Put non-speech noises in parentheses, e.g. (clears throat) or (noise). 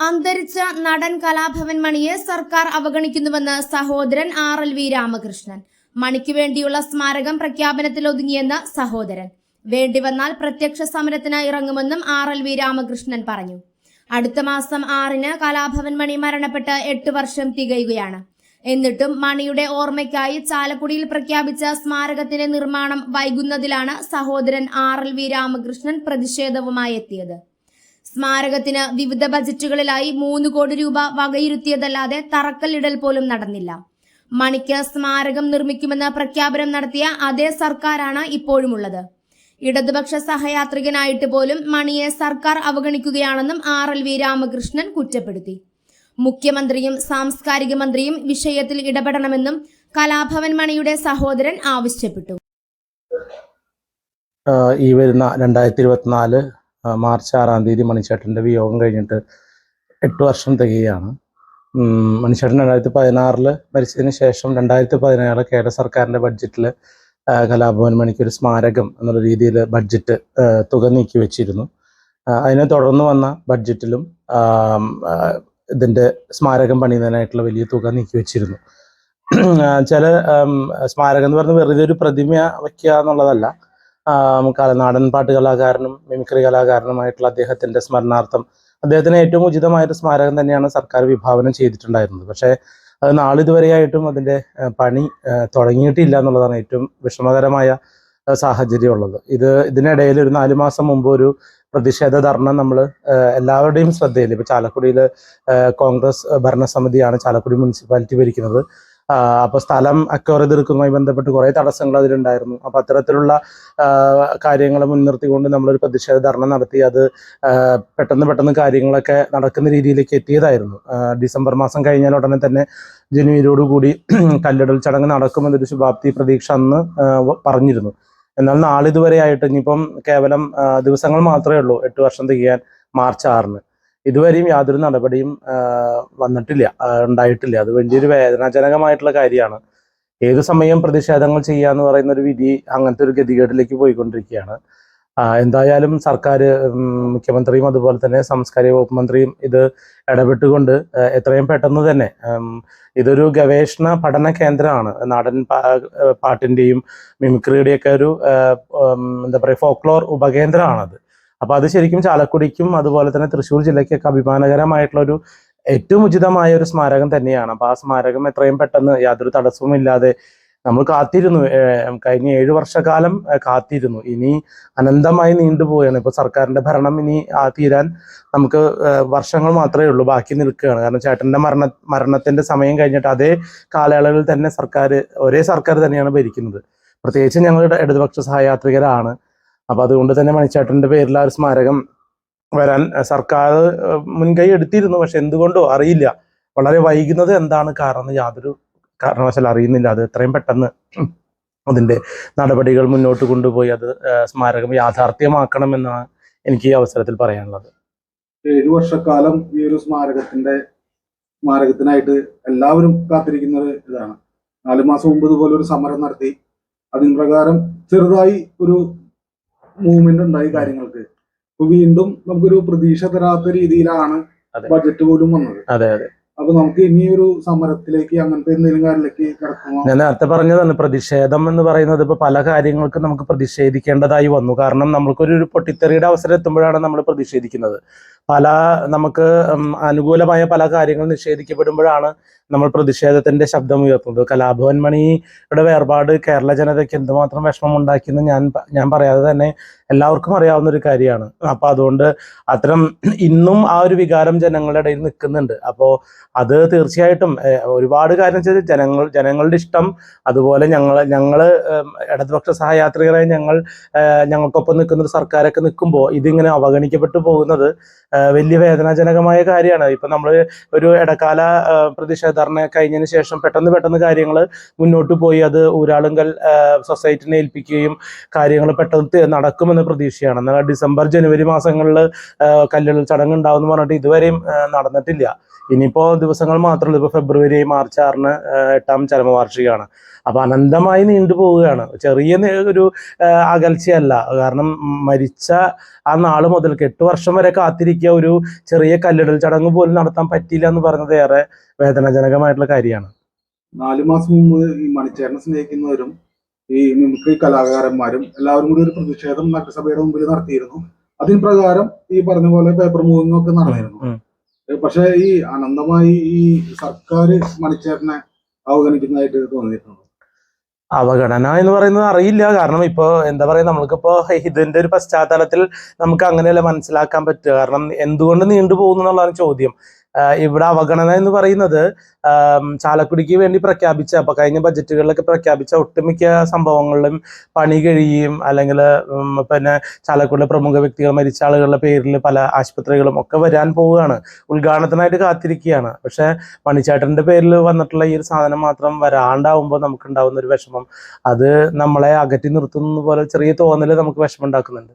അന്തരിച്ച നടൻ കലാഭവൻ മണിയെ സർക്കാർ അവഗണിക്കുന്നുവെന്ന് സഹോദരൻ ആർ എൽ വി രാമകൃഷ്ണൻ. മണിക്ക് വേണ്ടിയുള്ള സ്മാരകം പ്രഖ്യാപനത്തിൽ ഒതുങ്ങിയെന്ന് സഹോദരൻ. വേണ്ടിവന്നാൽ പ്രത്യക്ഷ സമരത്തിന് ഇറങ്ങുമെന്നും ആർ എൽ വി രാമകൃഷ്ണൻ പറഞ്ഞു. അടുത്ത മാസം ആറിന് കലാഭവൻ മണി മരണപ്പെട്ട് എട്ട് വർഷം തികയുകയാണ്. എന്നിട്ടും മണിയുടെ ഓർമ്മയ്ക്കായി ചാലക്കുടിയിൽ പ്രഖ്യാപിച്ച സ്മാരകത്തിന്റെ നിർമ്മാണം വൈകുന്നതിലാണ് സഹോദരൻ ആർ എൽ വി രാമകൃഷ്ണൻ പ്രതിഷേധവുമായി എത്തിയത്. സ്മാരകത്തിന് വിവിധ ബജറ്റുകളിലായി മൂന്ന് കോടി രൂപ വകയിരുത്തിയതല്ലാതെ തറക്കല്ലിടൽ പോലും നടന്നില്ല. മണിക്ക് സ്മാരകം നിർമ്മിക്കുമെന്ന് പ്രഖ്യാപനം നടത്തിയ അതേ സർക്കാരാണ് ഇപ്പോഴുമുള്ളത്. ഇടതുപക്ഷ സഹയാത്രികനായിട്ട് പോലും മണിയെ സർക്കാർ അവഗണിക്കുകയാണെന്നും ആർ എൽ വി രാമകൃഷ്ണൻ കുറ്റപ്പെടുത്തി. മുഖ്യമന്ത്രിയും സാംസ്കാരിക മന്ത്രിയും വിഷയത്തിൽ ഇടപെടണമെന്നും കലാഭവൻ മണിയുടെ സഹോദരൻ ആവശ്യപ്പെട്ടു. ഈ വരുന്ന രണ്ടായിരത്തി ഇരുപത്തിനാല് മാർച്ച് ആറാം തീയതി മണിച്ചേട്ടന്റെ വിയോഗം കഴിഞ്ഞിട്ട് എട്ട് വർഷം തികയാണ്. മണിച്ചേട്ടൻ രണ്ടായിരത്തി പതിനാറിൽ മരിച്ചതിന് ശേഷം രണ്ടായിരത്തി പതിനേഴ് കേരള സർക്കാരിന്റെ ബഡ്ജറ്റിൽ കലാഭവൻ മണിക്ക് ഒരു സ്മാരകം എന്നുള്ള രീതിയിൽ ബഡ്ജറ്റ് തുക നീക്കി വെച്ചിരുന്നു. അതിനെ തുടർന്ന് വന്ന ബഡ്ജറ്റിലും ഇതിന്റെ സ്മാരകം പണിയുന്നതിനായിട്ടുള്ള വലിയ തുക നീക്കി വെച്ചിരുന്നു. ചില സ്മാരകം എന്ന് പറഞ്ഞാൽ വെറുതെ ഒരു പ്രതിമ വയ്ക്കുക എന്നുള്ളതല്ല. നാടൻ പാട്ട് കലാകാരനും മിമിക്രി കലാകാരനുമായിട്ടുള്ള അദ്ദേഹത്തിന്റെ സ്മരണാർത്ഥം അദ്ദേഹത്തിന് ഏറ്റവും ഉചിതമായൊരു സ്മാരകം തന്നെയാണ് സർക്കാർ വിഭാവനം ചെയ്തിട്ടുണ്ടായിരുന്നത്. പക്ഷേ അത് നാളിതുവരെയായിട്ടും അതിന്റെ പണി തുടങ്ങിയിട്ടില്ല എന്നുള്ളതാണ് ഏറ്റവും വിഷമകരമായ സാഹചര്യം ഉള്ളത് ഇത് ഇതിനിടയിൽ ഒരു നാലു മാസം മുമ്പ് ഒരു പ്രതിഷേധ ധർണ നമ്മൾ എല്ലാവരുടെയും ശ്രദ്ധയിൽ ഇപ്പൊ ചാലക്കുടിയിൽ കോൺഗ്രസ് ഭരണസമിതിയാണ് ചാലക്കുടി മുനിസിപ്പാലിറ്റി ഭരിക്കുന്നത്. അപ്പൊ സ്ഥലം അക്വയർ ചെയ്തെടുക്കുന്നതുമായി ബന്ധപ്പെട്ട് കുറെ തടസ്സങ്ങൾ അതിലുണ്ടായിരുന്നു. അപ്പൊ അത്തരത്തിലുള്ള കാര്യങ്ങൾ മുൻനിർത്തിക്കൊണ്ട് നമ്മളൊരു പ്രതിഷേധ ധർണ നടത്തി അത് പെട്ടെന്ന് പെട്ടെന്ന് കാര്യങ്ങളൊക്കെ നടക്കുന്ന രീതിയിലേക്ക് എത്തിയതായിരുന്നു. ഡിസംബർ മാസം കഴിഞ്ഞാൽ ഉടനെ തന്നെ ജനുവരിയോടുകൂടി (clears throat) കല്ലിടൽ ചടങ്ങ് നടക്കുമെന്നൊരു ശുഭാപ്തി പ്രതീക്ഷ അന്ന് പറഞ്ഞിരുന്നു. എന്നാൽ നാളിതുവരെ ആയിട്ട് ഇനിയിപ്പം കേവലം ദിവസങ്ങൾ മാത്രമേ ഉള്ളൂ എട്ട് വർഷം തികയാൻ മാർച്ച് ആറിന്. ഇതുവരെയും യാതൊരു നടപടിയും വന്നിട്ടില്ല ഉണ്ടായിട്ടില്ല. അത് വലിയൊരു വേദനാജനകമായിട്ടുള്ള കാര്യമാണ്. ഏത് സമയം പ്രതിഷേധങ്ങൾ ചെയ്യുക എന്ന് പറയുന്ന ഒരു വിധി അങ്ങനത്തെ ഒരു ഗതികേടിലേക്ക് പോയിക്കൊണ്ടിരിക്കുകയാണ്. എന്തായാലും സർക്കാർ മുഖ്യമന്ത്രിയും അതുപോലെ തന്നെ സാംസ്കാരിക വകുപ്പ് മന്ത്രിയും ഇത് ഇടപെട്ടുകൊണ്ട് എത്രയും പെട്ടെന്ന് തന്നെ ഇതൊരു ഗവേഷണ പഠന കേന്ദ്രമാണ്. നാടൻ പാട്ടിന്റെയും മിമിക്രിയുടെയൊക്കെ ഒരു എന്താ പറയുക ഫോക്ലോർ ഉപകേന്ദ്രമാണത്. അപ്പൊ അത് ശരിക്കും ചാലക്കുടിക്കും അതുപോലെ തന്നെ തൃശ്ശൂർ ജില്ലയ്ക്കൊക്കെ അഭിമാനകരമായിട്ടുള്ള ഒരു ഏറ്റവും ഉചിതമായ ഒരു സ്മാരകം തന്നെയാണ്. അപ്പൊ ആ സ്മാരകം എത്രയും പെട്ടെന്ന് യാതൊരു തടസ്സവും ഇല്ലാതെ നമ്മൾ കാത്തിരുന്നു. കഴിഞ്ഞ ഏഴു വർഷക്കാലം കാത്തിരുന്നു. ഇനി അനന്തമായി നീണ്ടുപോവുകയാണ് ഇപ്പൊ സർക്കാരിന്റെ ഭരണം ഇനി തീരാൻ നമുക്ക് വർഷങ്ങൾ മാത്രമേ ഉള്ളൂ ബാക്കി നിൽക്കുകയാണ്. കാരണം ചേട്ടന്റെ മരണ മരണത്തിന്റെ സമയം കഴിഞ്ഞിട്ട് അതേ കാലയളവിൽ തന്നെ സർക്കാർ ഒരേ സർക്കാർ തന്നെയാണ് ഭരിക്കുന്നത്. പ്രത്യേകിച്ച് ഞങ്ങളുടെ ഇടതുപക്ഷ സഹയാത്രികരാണ്. അപ്പൊ അതുകൊണ്ട് തന്നെ മണിച്ചേട്ടന്റെ പേരിൽ ആ ഒരു സ്മാരകം വരാൻ സർക്കാർ മുൻകൈ എടുത്തിരുന്നു. പക്ഷെ എന്തുകൊണ്ടോ അറിയില്ല. വളരെ വൈകുന്നത് എന്താണ് കാരണം യാതൊരു കാരണവശാൽ അറിയുന്നില്ല. അത് എത്രയും പെട്ടെന്ന് അതിന്റെ നടപടികൾ മുന്നോട്ട് കൊണ്ടുപോയി അത് സ്മാരകം യാഥാർത്ഥ്യമാക്കണമെന്നാണ് എനിക്ക് ഈ അവസരത്തിൽ പറയാനുള്ളത്. ഏഴു വർഷക്കാലം ഈ ഒരു സ്മാരകത്തിന്റെ സ്മാരകത്തിനായിട്ട് എല്ലാവരും കാത്തിരിക്കുന്ന ഒരു ഇതാണ്. നാലു മാസം മുമ്പ് ഇതുപോലെ ഒരു സമരം നടത്തി. അതിന് പ്രകാരം ചെറുതായി ഒരു മൂവ്മെന്റ് ഉണ്ടായി കാര്യങ്ങൾക്ക്. ഇപ്പൊ വീണ്ടും നമുക്കൊരു പ്രതീക്ഷ തരാത്ത രീതിയിലാണ് ബഡ്ജറ്റ് പോലും വന്നത്. അതെ അതെ. അപ്പൊ നമുക്ക് ഇനിയൊരു സമരത്തിലേക്ക് അങ്ങനത്തെ എന്തെങ്കിലും കാര്യത്തിലേക്ക് കിടക്കുമോ? ഞാൻ നേരത്തെ പറഞ്ഞതാണ് പ്രതിഷേധം എന്ന് പറയുന്നത് ഇപ്പൊ പല കാര്യങ്ങൾക്കും നമുക്ക് പ്രതിഷേധിക്കേണ്ടതായി വന്നു. കാരണം നമ്മൾക്കൊരു ഒരു പൊട്ടിത്തെറിയുടെ അവസരം എത്തുമ്പോഴാണ് നമ്മൾ പ്രതിഷേധിക്കുന്നത്. പല നമുക്ക് അനുകൂലമായ പല കാര്യങ്ങൾ നിഷേധിക്കപ്പെടുമ്പോഴാണ് നമ്മൾ പ്രതിഷേധത്തിന്റെ ശബ്ദം ഉയർത്തുന്നത്. കലാഭവൻ മണിയുടെ വേർപാട് കേരള ജനതയ്ക്ക് എന്തുമാത്രം വിഷമം ഉണ്ടാക്കിയെന്ന് ഞാൻ ഞാൻ പറയാതെ തന്നെ എല്ലാവർക്കും അറിയാവുന്ന ഒരു കാര്യമാണ്. അപ്പൊ അതുകൊണ്ട് അത്തരം ഇന്നും ആ ഒരു വികാരം ജനങ്ങളുടെ ഇടയിൽ നിൽക്കുന്നുണ്ട്. അപ്പോൾ അത് തീർച്ചയായിട്ടും ഒരുപാട് കാര്യം ചെയ്ത് ജനങ്ങൾ ജനങ്ങളുടെ ഇഷ്ടം അതുപോലെ ഞങ്ങൾ ഞങ്ങൾ ഇടതുപക്ഷ സഹയാത്രികരായി ഞങ്ങൾ ഞങ്ങൾക്കൊപ്പം നിൽക്കുന്ന ഒരു സർക്കാരൊക്കെ നിൽക്കുമ്പോൾ ഇതിങ്ങനെ അവഗണിക്കപ്പെട്ടു പോകുന്നത് വലിയ വേദനാജനകമായ കാര്യമാണ്. ഇപ്പൊ നമ്മൾ ഒരു ഇടക്കാല പ്രതിഷേധ ധർണ കഴിഞ്ഞതിന് ശേഷം പെട്ടെന്ന് പെട്ടെന്ന് കാര്യങ്ങൾ മുന്നോട്ട് പോയി. അത് ഊരാളുങ്കൽ സൊസൈറ്റിനെ ഏൽപ്പിക്കുകയും കാര്യങ്ങൾ പെട്ടെന്ന് നടക്കുമെന്ന പ്രതീക്ഷയാണ്. എന്നാൽ ഡിസംബർ ജനുവരി മാസങ്ങളിൽ കല്ലുകൾ ചടങ്ങ് ഉണ്ടാവുമെന്ന് പറഞ്ഞിട്ട് ഇതുവരെയും നടന്നിട്ടില്ല. ഇനിയിപ്പോ ദിവസങ്ങൾ മാത്രമല്ല ഇപ്പൊ ഫെബ്രുവരി മാർച്ച് ആറിന് എട്ടാം ചരമവാർഷികമാണ്. അപ്പൊ അനന്തമായി നീണ്ടു പോവുകയാണ്. ചെറിയ ഒരു അകൽച്ചയല്ല. കാരണം മരിച്ച ആ നാൾ മുതൽക്ക് എട്ട് വർഷം വരെ കാത്തിരിക്കുക എനിക്ക് ഒരു ചെറിയ കല്ലിടൽ ചടങ്ങ് പോലും നടത്താൻ പറ്റിയില്ല എന്ന് പറയുന്നത് ഏറെ വേദനാജനകമായിട്ടുള്ള കാര്യമാണ്. നാലു മാസം മുമ്പ് ഈ മണിച്ചേരനെ സ്നേഹിക്കുന്നവരും ഈ മിമിക്രി കലാകാരന്മാരും എല്ലാവരും കൂടി ഒരു പ്രതിഷേധം നഗരസഭയുടെ മുമ്പിൽ നടത്തിയിരുന്നു. അതിന് പ്രകാരം ഈ പറഞ്ഞ പോലെ പേപ്പർ മൂവിംഗ് ഒക്കെ നടന്നിരുന്നു. പക്ഷെ ഈ അനന്തമായി ഈ സർക്കാർ മണിച്ചേരനെ അവഗണിക്കുന്നതായിട്ട് തോന്നിയിട്ടുണ്ട്. അവഗണന എന്ന് പറയുന്നത് അറിയില്ല. കാരണം ഇപ്പോ എന്താ പറയാ നമ്മൾക്കിപ്പോ ഇതിന്റെ ഒരു പശ്ചാത്തലത്തിൽ നമുക്ക് അങ്ങനെയല്ല മനസ്സിലാക്കാൻ പറ്റുക. കാരണം എന്തുകൊണ്ട് നീണ്ടു പോകുന്നു എന്നുള്ളതാണ് ചോദ്യം. ഇവിടെ അവഗണന എന്ന് പറയുന്നത് ചാലക്കുടിക്ക് വേണ്ടി പ്രഖ്യാപിച്ച അപ്പൊ കഴിഞ്ഞ ബജറ്റുകളിലൊക്കെ പ്രഖ്യാപിച്ച ഒട്ടുമിക്ക സംഭവങ്ങളിലും പണി കഴിയും അല്ലെങ്കിൽ പിന്നെ ചാലക്കുടിലെ പ്രമുഖ വ്യക്തികൾ മരിച്ച ആളുകളുടെ പേരിൽ പല ആശുപത്രികളും ഒക്കെ വരാൻ പോവുകയാണ്. ഉദ്ഘാടനത്തിനായിട്ട് കാത്തിരിക്കുകയാണ്. പക്ഷെ മണിച്ചേട്ടന്റെ പേരിൽ വന്നിട്ടുള്ള ഈ ഒരു സാധനം മാത്രം വരാണ്ടാവുമ്പോൾ നമുക്ക് ഉണ്ടാവുന്ന ഒരു വിഷമം. അത് നമ്മളെ അകറ്റി നിർത്തുന്ന പോലെ ചെറിയ തോന്നൽ നമുക്ക് വിഷമം ഉണ്ടാക്കുന്നുണ്ട്.